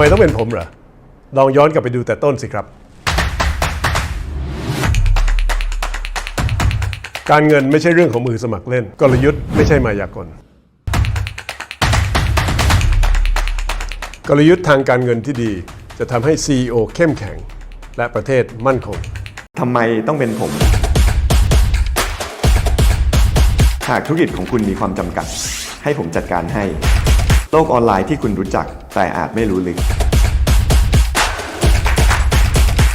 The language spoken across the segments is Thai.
ไมต้องเป็นผมเหรอ ลองย้อนกลับไปดูแต่ต้นสิครับ การเงินไม่ใช่เรื่องของมือสมัครเล่น กลยุทธ์ไม่ใช่มายากล กลยุทธ์ทางการเงินที่ดีจะทำให้ CEO เข้มแข็ง และประเทศมั่นคงทำไมต้องเป็นผม หากธุรกิจของคุณมีความจำกัด ให้ผมจัดการให้ โลกออนไลน์ที่คุณรู้จักแต่อาจไม่รู้ลึก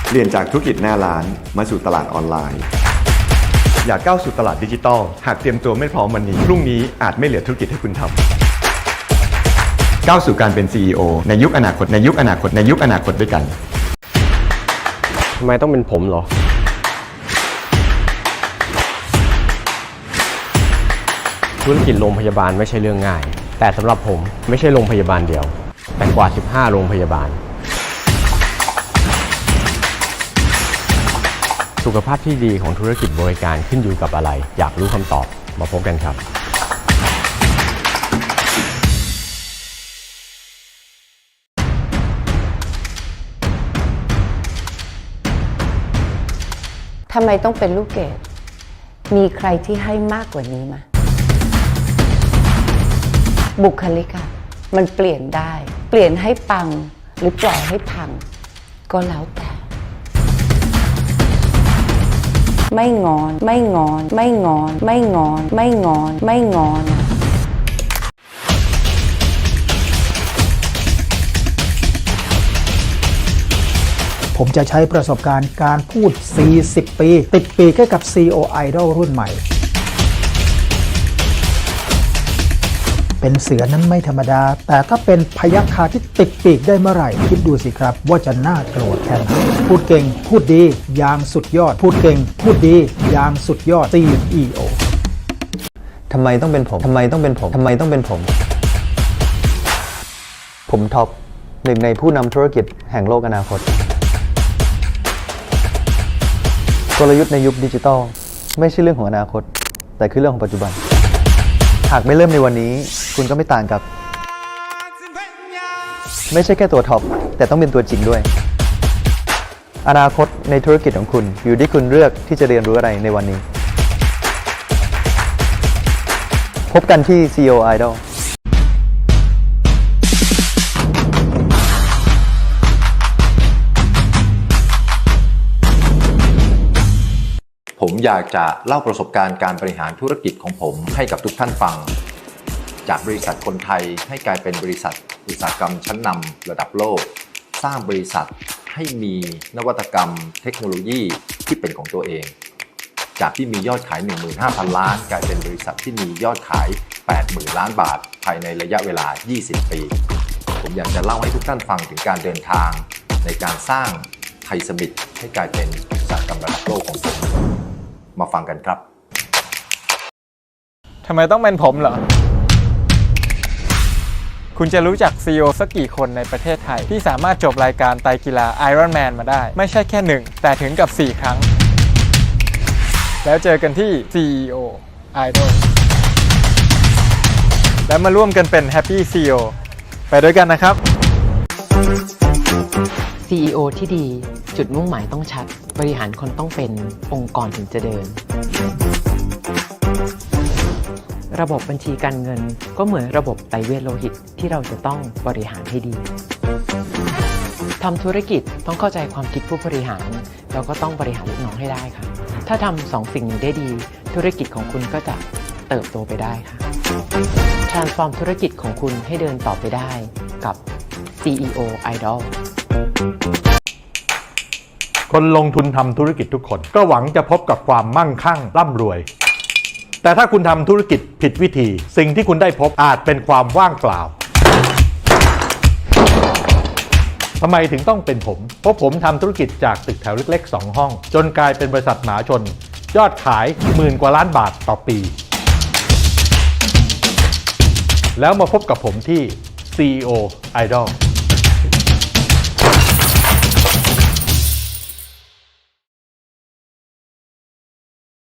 เปลี่ยนจากธุรกิจหน้าร้านมาสู่ตลาดออนไลน์ อยากก้าวสู่ตลาดดิจิทัล หากเตรียมตัวไม่พร้อมวันนี้ พรุ่งนี้อาจไม่เหลือธุรกิจให้คุณทำก้าวสู่การเป็น CEO ในยุคอนาคตในยุคอนาคตในยุคอนาคตด้วยกันทำไมต้องเป็นผมเหรอธุรกิจโรงพยาบาลไม่ใช่เรื่องง่าย แต่สำหรับผมไม่ใช่โรงพยาบาลเดียว แต่กว่า 15 โรงพยาบาล สุขภาพที่ดีของธุรกิจบริการขึ้นอยู่กับอะไร อยากรู้คำตอบมาพบกันครับทำไมต้องเป็นลูกเกดมีใครที่ให้มากกว่านี้ไหม บุคลิกะมันเปลี่ยนได้ เปลี่ยนให้ปังหรือปล่อยให้พัง ก็แล้วแต่ ไม่งอน ไม่งอน ไม่งอน ไม่งอน ไม่งอน ไม่งอนผมจะใช้ประสบการณ์การพูด 40 ปี ติดปีกให้กับ CEO Idol รุ่นใหม่ เป็นเสือนั้นไม่ธรรมดา แต่ถ้าเป็นพยัคฆาที่ติดปีกได้เมื่อไหร่ คิดดูสิครับ ว่าจะน่ากลัวแค่ไหนพูดเก่ง พูดดีอย่างสุดยอด พูดเก่ง พูดดีอย่างสุดยอด CEO ทำไมต้องเป็นผมทำไมต้องเป็นผมทำไมต้องเป็นผม ผมท็อปหนึ่งในผู้นำธุรกิจแห่งโลกอนาคต กลยุทธ์ในยุคดิจิทัลไม่ใช่เรื่องของอนาคต แต่คือเรื่องของปัจจุบัน หากไม่เริ่มในวันนี้ คุณก็ไม่ต่างกับ ไม่ใช่แค่ตัวท็อป แต่ต้องเป็นตัวจริงด้วย อนาคตในธุรกิจของคุณอยู่ที่คุณเลือกที่จะเรียนรู้อะไรในวันนี้ พบกันที่ CEO Idol อยากจะเล่าประสบการณ์การบริหารธุรกิจของผมให้กับทุกท่านฟัง จากบริษัทคนไทยให้กลายเป็นบริษัทอุตสาหกรรมชั้นนำระดับโลก สร้างบริษัทให้มีนวัตกรรม เทคโนโลยีที่เป็นของตัวเอง จากที่มียอดขาย 15,000 ล้าน กลายเป็นบริษัทที่มียอดขาย 80,000 ล้านบาท ภายในระยะเวลา 20 ปี ผมอยากจะเล่าให้ทุกท่านฟังถึงการเดินทาง ในการสร้างไทยสมิธให้กลายเป็นอุตสาหกรรมระดับโลกของผม มาฟังกันครับทำไมต้องเป็นผมเหรอ คุณจะรู้จัก CEO สักกี่คนในประเทศไทย ที่สามารถจบรายการไตรกีฬา Iron Man มาได้ ไม่ใช่แค่หนึ่งแต่ถึงกับ 4 ครั้ง แล้วเจอกันที่ CEO Idol แล้วมาร่วมกันเป็น Happy CEO ไปด้วยกันนะครับ CEO ที่ดีจุดมุ่งหมายต้องชัด บริหารคนต้องเป็นองค์กรถึงจะเดิน ระบบบัญชีการเงินก็เหมือนระบบไตเวทโลหิตที่เราจะต้องบริหารให้ดีทำธุรกิจต้องเข้าใจความคิดผู้บริหาร แล้วก็ต้องบริหารลูกน้องให้ได้ค่ะ ถ้าทำสองสิ่งนี้ได้ดี ธุรกิจของคุณก็จะเติบโตไปได้ค่ะ transform ธุรกิจของคุณให้เดินต่อไปได้กับ CEO Idol คนลงทุนทำธุรกิจทุกคน ก็หวังจะพบกับความมั่งคั่งร่ำรวย แต่ถ้าคุณทำธุรกิจผิดวิธี สิ่งที่คุณได้พบอาจเป็นความว่างเปล่าทำไมถึงต้องเป็นผม เพราะผมทำธุรกิจจากตึกแถวเล็กๆ 2 ห้อง จนกลายเป็นบริษัทหมาชน ยอดขายหมื่นกว่าล้านบาทต่อปี แล้วมาพบกับผมที่ CEO Idol